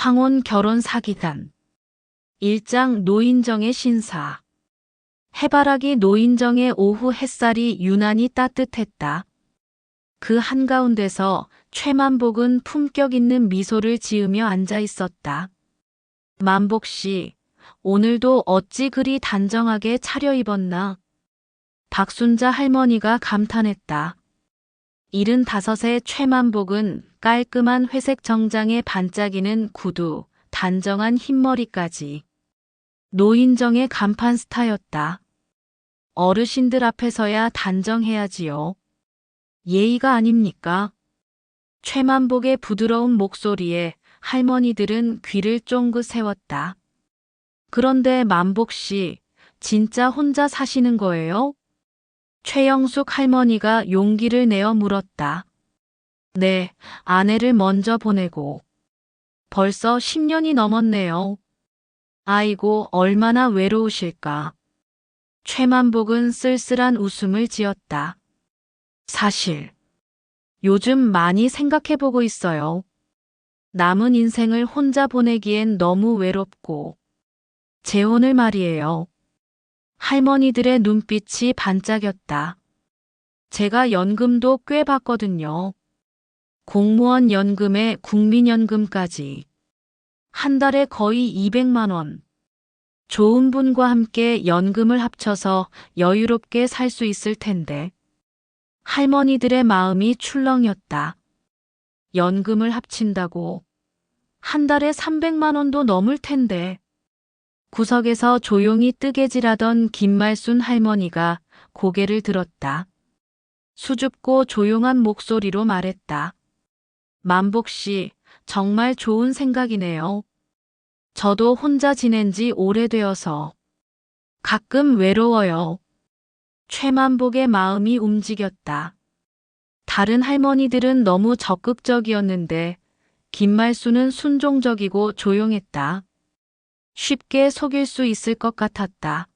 황혼 결혼 사기단 1장 노인정의 신사 해바라기 노인정의 오후 햇살이 유난히 따뜻했다. 그 한가운데서 최만복은 품격 있는 미소를 지으며 앉아 있었다. 만복 씨, 오늘도 어찌 그리 단정하게 차려입었나? 박순자 할머니가 감탄했다. 일흔 다섯의 최만복은 깔끔한 회색 정장에 반짝이는 구두, 단정한 흰머리까지. 노인정의 간판 스타였다. 어르신들 앞에서야 단정해야지요. 예의가 아닙니까? 최만복의 부드러운 목소리에 할머니들은 귀를 쫑긋 세웠다. 그런데 만복 씨, 진짜 혼자 사시는 거예요? 최영숙 할머니가 용기를 내어 물었다. 네, 아내를 먼저 보내고. 벌써 10년이 넘었네요. 아이고, 얼마나 외로우실까. 최만복은 쓸쓸한 웃음을 지었다. 사실, 요즘 많이 생각해보고 있어요. 남은 인생을 혼자 보내기엔 너무 외롭고. 재혼을 말이에요. 할머니들의 눈빛이 반짝였다. 제가 연금도 꽤 받거든요. 공무원 연금에 국민연금까지. 한 달에 거의 200만 원. 좋은 분과 함께 연금을 합쳐서 여유롭게 살 수 있을 텐데. 할머니들의 마음이 출렁였다. 연금을 합친다고. 한 달에 300만 원도 넘을 텐데. 구석에서 조용히 뜨개질하던 김말순 할머니가 고개를 들었다. 수줍고 조용한 목소리로 말했다. 만복 씨, 정말 좋은 생각이네요. 저도 혼자 지낸 지 오래되어서 가끔 외로워요. 최만복의 마음이 움직였다. 다른 할머니들은 너무 적극적이었는데 김말수는 순종적이고 조용했다. 쉽게 속일 수 있을 것 같았다.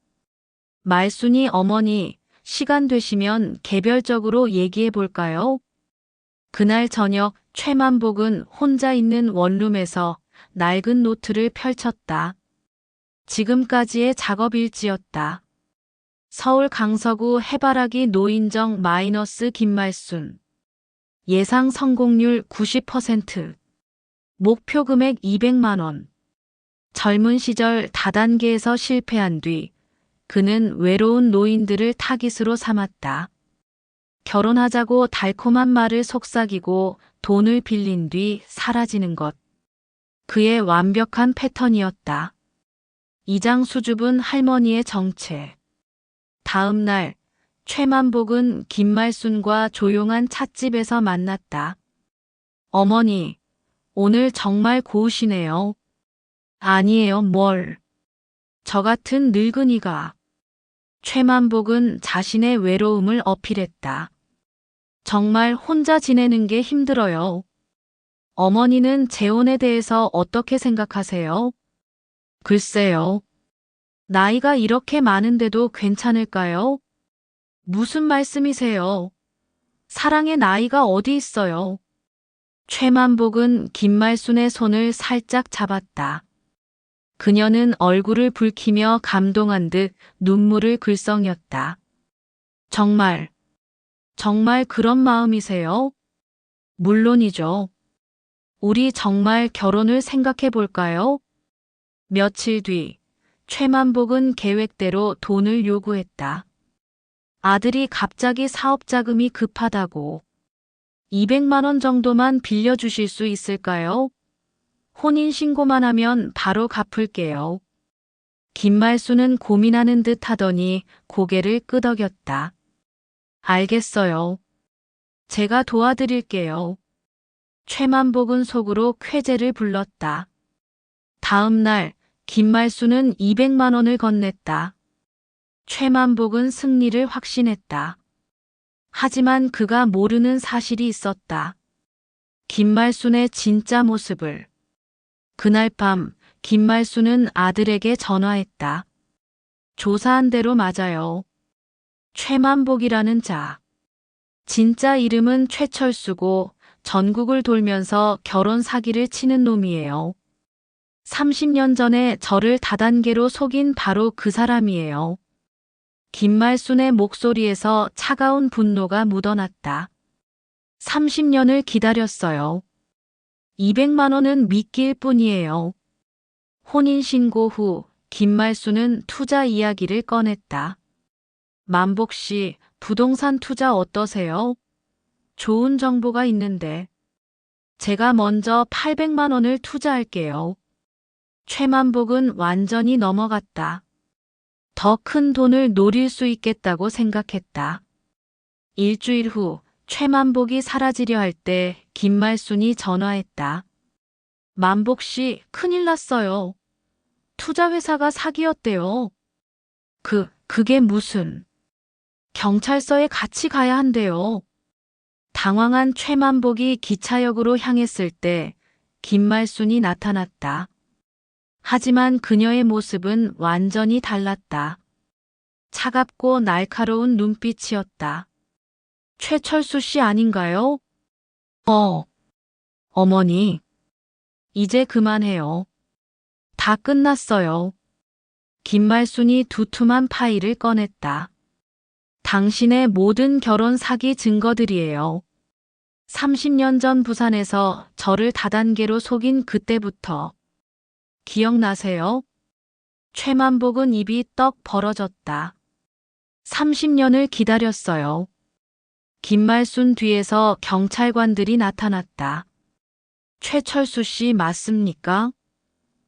말순이 어머니, 시간 되시면 개별적으로 얘기해 볼까요? 그날 저녁 최만복은 혼자 있는 원룸에서 낡은 노트를 펼쳤다. 지금까지의 작업 일지였다. 서울 강서구 해바라기 노인정 마이너스 김말순. 예상 성공률 90%. 목표 금액 200만 원. 젊은 시절 다단계에서 실패한 뒤 그는 외로운 노인들을 타깃으로 삼았다. 결혼하자고 달콤한 말을 속삭이고 돈을 빌린 뒤 사라지는 것. 그의 완벽한 패턴이었다. 이장 수줍은 할머니의 정체. 다음 날 최만복은 김말순과 조용한 찻집에서 만났다. 어머니, 오늘 정말 고우시네요. 아니에요, 뭘. 저 같은 늙은이가. 최만복은 자신의 외로움을 어필했다. 정말 혼자 지내는 게 힘들어요. 어머니는 재혼에 대해서 어떻게 생각하세요? 글쎄요. 나이가 이렇게 많은데도 괜찮을까요? 무슨 말씀이세요? 사랑의 나이가 어디 있어요? 최만복은 김말순의 손을 살짝 잡았다. 그녀는 얼굴을 붉히며 감동한 듯 눈물을 글썽였다. 정말, 정말 그런 마음이세요? 물론이죠. 우리 정말 결혼을 생각해 볼까요? 며칠 뒤, 최만복은 계획대로 돈을 요구했다. 아들이 갑자기 사업 자금이 급하다고. 200만 원 정도만 빌려주실 수 있을까요? 혼인신고만 하면 바로 갚을게요. 김말수는 고민하는 듯 하더니 고개를 끄덕였다. 알겠어요. 제가 도와드릴게요. 최만복은 속으로 쾌재를 불렀다. 다음 날 김말수는 200만 원을 건넸다. 최만복은 승리를 확신했다. 하지만 그가 모르는 사실이 있었다. 김말순의 진짜 모습을. 그날 밤 김말수는 아들에게 전화했다. 조사한 대로 맞아요. 최만복이라는 자. 진짜 이름은 최철수고 전국을 돌면서 결혼 사기를 치는 놈이에요. 30년 전에 저를 다단계로 속인 바로 그 사람이에요. 김말순의 목소리에서 차가운 분노가 묻어났다. 30년을 기다렸어요. 200만 원은 미끼일 뿐이에요. 혼인신고 후 김말순은 투자 이야기를 꺼냈다. 만복 씨, 부동산 투자 어떠세요? 좋은 정보가 있는데. 제가 먼저 800만 원을 투자할게요. 최만복은 완전히 넘어갔다. 더 큰 돈을 노릴 수 있겠다고 생각했다. 일주일 후 최만복이 사라지려 할 때 김말순이 전화했다. 만복 씨, 큰일 났어요. 투자회사가 사기였대요. 그, 그게 무슨. 경찰서에 같이 가야 한대요. 당황한 최만복이 기차역으로 향했을 때 김말순이 나타났다. 하지만 그녀의 모습은 완전히 달랐다. 차갑고 날카로운 눈빛이었다. 최철수 씨 아닌가요? 어. 어머니. 이제 그만해요. 다 끝났어요. 김말순이 두툼한 파일을 꺼냈다. 당신의 모든 결혼 사기 증거들이에요. 30년 전 부산에서 저를 다단계로 속인 그때부터. 기억나세요? 최만복은 입이 떡 벌어졌다. 30년을 기다렸어요. 김말순 뒤에서 경찰관들이 나타났다. 최철수 씨 맞습니까?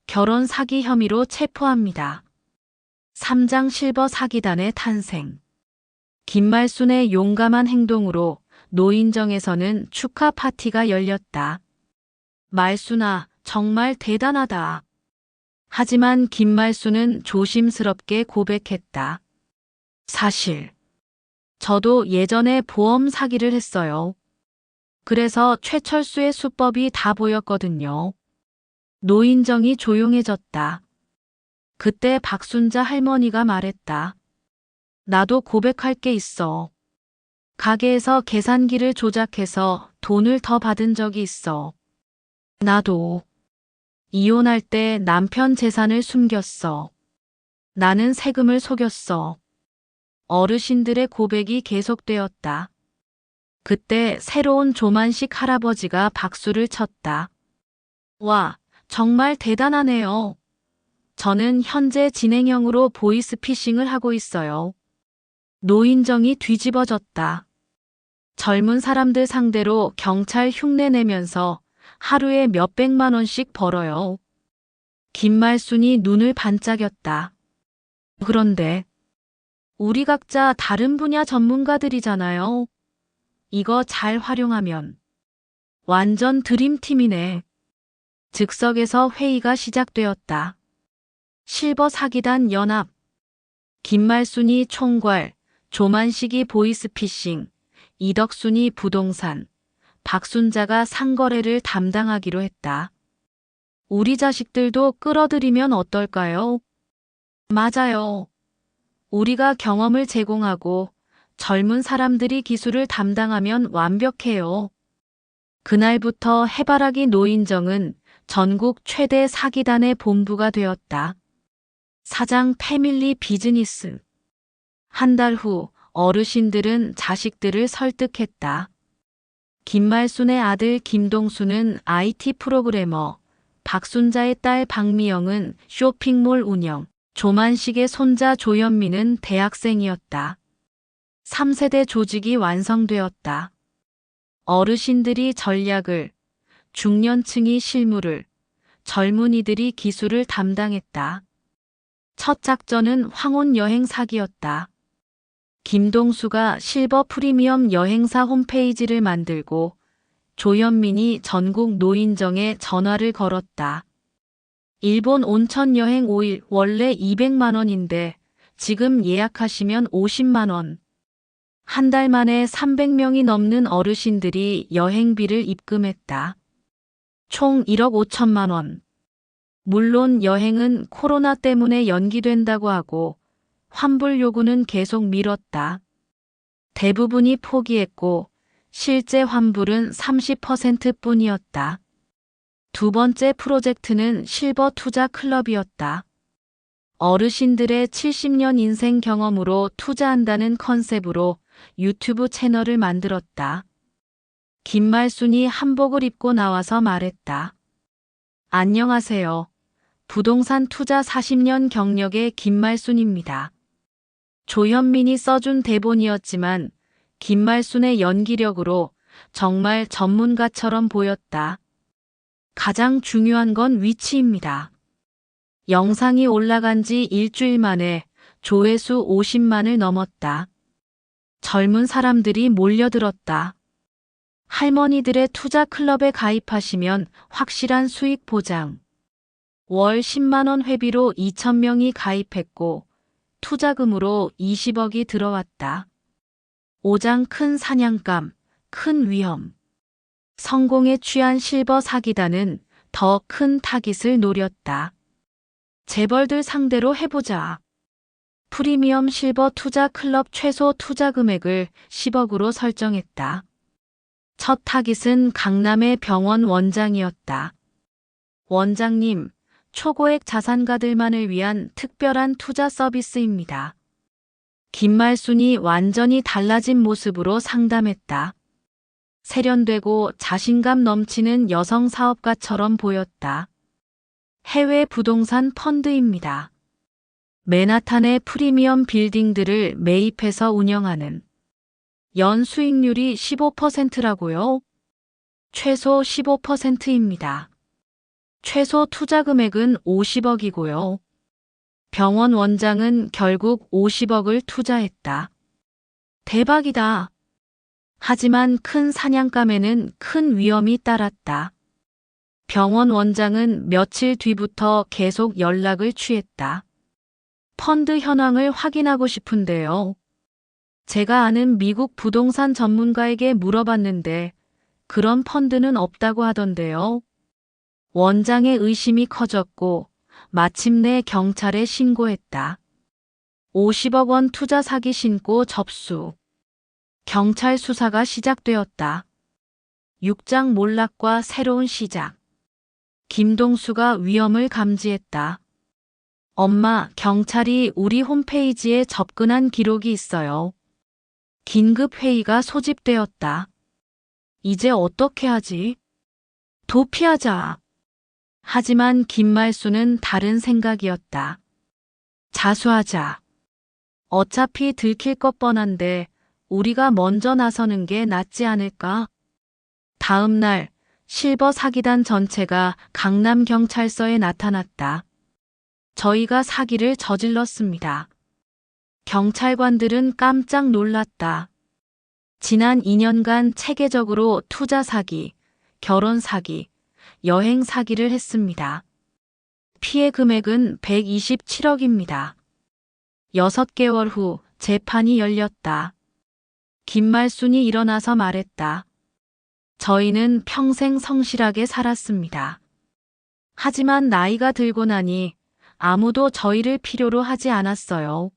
결혼 사기 혐의로 체포합니다. 3장 실버 사기단의 탄생. 김말순의 용감한 행동으로 노인정에서는 축하 파티가 열렸다. 말순아, 정말 대단하다. 하지만 김말순은 조심스럽게 고백했다. 사실, 저도 예전에 보험 사기를 했어요. 그래서 최철수의 수법이 다 보였거든요. 노인정이 조용해졌다. 그때 박순자 할머니가 말했다. 나도 고백할 게 있어. 가게에서 계산기를 조작해서 돈을 더 받은 적이 있어. 나도. 이혼할 때 남편 재산을 숨겼어. 나는 세금을 속였어. 어르신들의 고백이 계속되었다. 그때 새로운 조만식 할아버지가 박수를 쳤다. 와, 정말 대단하네요. 저는 현재 진행형으로 보이스피싱을 하고 있어요. 노인정이 뒤집어졌다. 젊은 사람들 상대로 경찰 흉내 내면서 하루에 몇백만 원씩 벌어요. 김말순이 눈을 반짝였다. 그런데 우리 각자 다른 분야 전문가들이잖아요. 이거 잘 활용하면 완전 드림팀이네. 즉석에서 회의가 시작되었다. 실버 사기단 연합, 김말순이 총괄, 조만식이 보이스피싱, 이덕순이 부동산, 박순자가 상거래를 담당하기로 했다. 우리 자식들도 끌어들이면 어떨까요? 맞아요. 우리가 경험을 제공하고 젊은 사람들이 기술을 담당하면 완벽해요. 그날부터 해바라기 노인정은 전국 최대 사기단의 본부가 되었다. 사장 패밀리 비즈니스. 한 달 후 어르신들은 자식들을 설득했다. 김말순의 아들 김동수는 IT 프로그래머, 박순자의 딸 박미영은 쇼핑몰 운영, 조만식의 손자 조현미는 대학생이었다. 3세대 조직이 완성되었다. 어르신들이 전략을, 중년층이 실무를, 젊은이들이 기술을 담당했다. 첫 작전은 황혼 여행 사기였다. 김동수가 실버 프리미엄 여행사 홈페이지를 만들고 조현민이 전국 노인정에 전화를 걸었다. 일본 온천 여행 5일 원래 200만 원인데 지금 예약하시면 50만 원. 한 달 만에 300명이 넘는 어르신들이 여행비를 입금했다. 총 1억 5천만 원. 물론 여행은 코로나 때문에 연기된다고 하고 환불 요구는 계속 미뤘다. 대부분이 포기했고 실제 환불은 30% 뿐이었다. 두 번째 프로젝트는 실버 투자 클럽이었다. 어르신들의 70년 인생 경험으로 투자한다는 컨셉으로 유튜브 채널을 만들었다. 김말순이 한복을 입고 나와서 말했다. 안녕하세요. 부동산 투자 40년 경력의 김말순입니다. 조현민이 써준 대본이었지만 김말순의 연기력으로 정말 전문가처럼 보였다. 가장 중요한 건 위치입니다. 영상이 올라간 지 일주일 만에 조회수 50만을 넘었다. 젊은 사람들이 몰려들었다. 할머니들의 투자 클럽에 가입하시면 확실한 수익 보장. 월 10만원 회비로 2,000명이 가입했고 투자금으로 20억이 들어왔다. 오장 큰 사냥감, 큰 위험. 성공에 취한 실버 사기단은 더 큰 타깃을 노렸다. 재벌들 상대로 해보자. 프리미엄 실버 투자 클럽 최소 투자 금액을 10억으로 설정했다. 첫 타깃은 강남의 병원 원장이었다. 원장님, 초고액 자산가들만을 위한 특별한 투자 서비스입니다. 김말순이 완전히 달라진 모습으로 상담했다. 세련되고 자신감 넘치는 여성 사업가처럼 보였다. 해외 부동산 펀드입니다. 맨하탄의 프리미엄 빌딩들을 매입해서 운영하는 연 수익률이 15%라고요? 최소 15%입니다. 최소 투자 금액은 50억이고요. 병원 원장은 결국 50억을 투자했다. 대박이다. 하지만 큰 사냥감에는 큰 위험이 따랐다. 병원 원장은 며칠 뒤부터 계속 연락을 취했다. 펀드 현황을 확인하고 싶은데요. 제가 아는 미국 부동산 전문가에게 물어봤는데 그런 펀드는 없다고 하던데요. 원장의 의심이 커졌고 마침내 경찰에 신고했다. 50억 원 투자 사기 신고 접수. 경찰 수사가 시작되었다. 육장 몰락과 새로운 시작. 김동수가 위험을 감지했다. 엄마, 경찰이 우리 홈페이지에 접근한 기록이 있어요. 긴급 회의가 소집되었다. 이제 어떻게 하지? 도피하자. 하지만 김말수는 다른 생각이었다. 자수하자. 어차피 들킬 것 뻔한데 우리가 먼저 나서는 게 낫지 않을까? 다음 날 실버 사기단 전체가 강남 경찰서에 나타났다. 저희가 사기를 저질렀습니다. 경찰관들은 깜짝 놀랐다. 지난 2년간 체계적으로 투자 사기, 결혼 사기, 여행 사기를 했습니다. 피해 금액은 127억입니다. 6개월 후 재판이 열렸다. 김말순이 일어나서 말했다. 저희는 평생 성실하게 살았습니다. 하지만 나이가 들고 나니 아무도 저희를 필요로 하지 않았어요.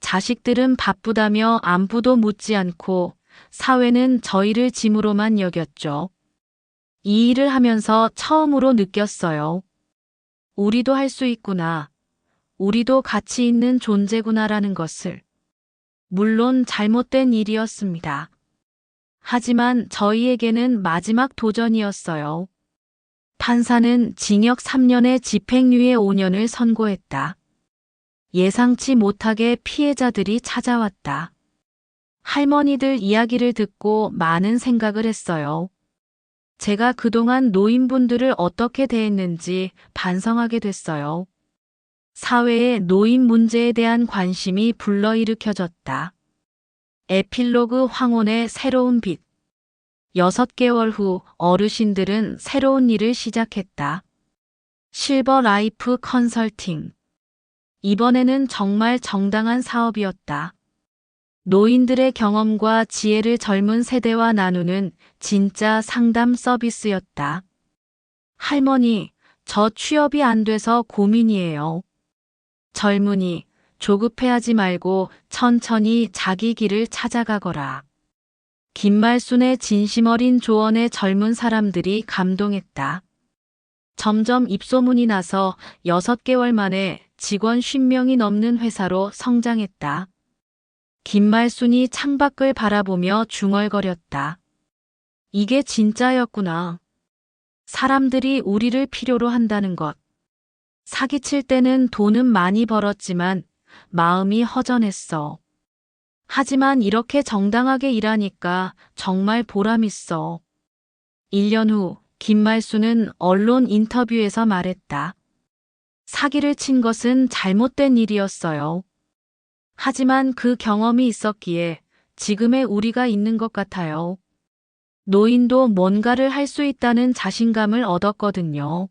자식들은 바쁘다며 안부도 묻지 않고 사회는 저희를 짐으로만 여겼죠. 이 일을 하면서 처음으로 느꼈어요. 우리도 할 수 있구나. 우리도 가치 있는 존재구나라는 것을. 물론 잘못된 일이었습니다. 하지만 저희에게는 마지막 도전이었어요. 판사는 징역 3년에 집행유예 5년을 선고했다. 예상치 못하게 피해자들이 찾아왔다. 할머니들 이야기를 듣고 많은 생각을 했어요. 제가 그동안 노인분들을 어떻게 대했는지 반성하게 됐어요. 사회의 노인 문제에 대한 관심이 불러일으켜졌다. 에필로그 황혼의 새로운 빛. 여섯 개월 후 어르신들은 새로운 일을 시작했다. 실버 라이프 컨설팅. 이번에는 정말 정당한 사업이었다. 노인들의 경험과 지혜를 젊은 세대와 나누는 진짜 상담 서비스였다. 할머니, 저 취업이 안 돼서 고민이에요. 젊은이, 조급해하지 말고 천천히 자기 길을 찾아가거라. 김말순의 진심 어린 조언에 젊은 사람들이 감동했다. 점점 입소문이 나서 6개월 만에 직원 50명이 넘는 회사로 성장했다. 김말순이 창밖을 바라보며 중얼거렸다. 이게 진짜였구나. 사람들이 우리를 필요로 한다는 것. 사기칠 때는 돈은 많이 벌었지만 마음이 허전했어. 하지만 이렇게 정당하게 일하니까 정말 보람있어. 1년 후 김말수는 언론 인터뷰에서 말했다. 사기를 친 것은 잘못된 일이었어요. 하지만 그 경험이 있었기에 지금의 우리가 있는 것 같아요. 노인도 뭔가를 할 수 있다는 자신감을 얻었거든요.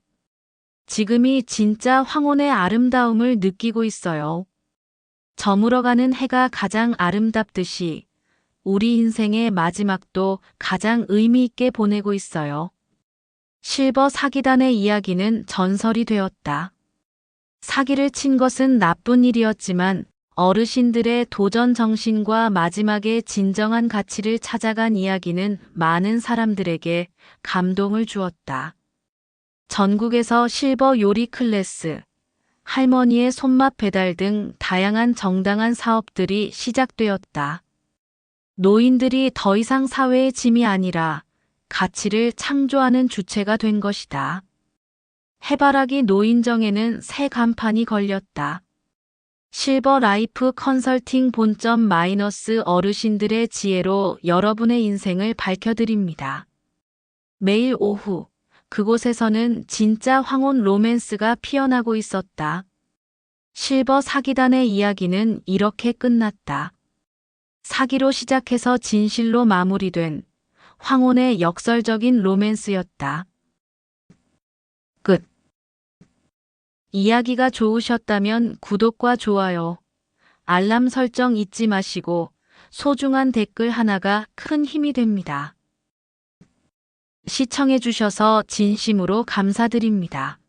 지금이 진짜 황혼의 아름다움을 느끼고 있어요. 저물어가는 해가 가장 아름답듯이 우리 인생의 마지막도 가장 의미 있게 보내고 있어요. 실버 사기단의 이야기는 전설이 되었다. 사기를 친 것은 나쁜 일이었지만 어르신들의 도전 정신과 마지막에 진정한 가치를 찾아간 이야기는 많은 사람들에게 감동을 주었다. 전국에서 실버 요리 클래스, 할머니의 손맛 배달 등 다양한 정당한 사업들이 시작되었다. 노인들이 더 이상 사회의 짐이 아니라 가치를 창조하는 주체가 된 것이다. 해바라기 노인정에는 새 간판이 걸렸다. 실버 라이프 컨설팅 본점 마이너스 어르신들의 지혜로 여러분의 인생을 밝혀드립니다. 매일 오후 그곳에서는 진짜 황혼 로맨스가 피어나고 있었다. 실버 사기단의 이야기는 이렇게 끝났다. 사기로 시작해서 진실로 마무리된 황혼의 역설적인 로맨스였다. 끝. 이야기가 좋으셨다면 구독과 좋아요, 알람 설정 잊지 마시고 소중한 댓글 하나가 큰 힘이 됩니다. 시청해주셔서 진심으로 감사드립니다.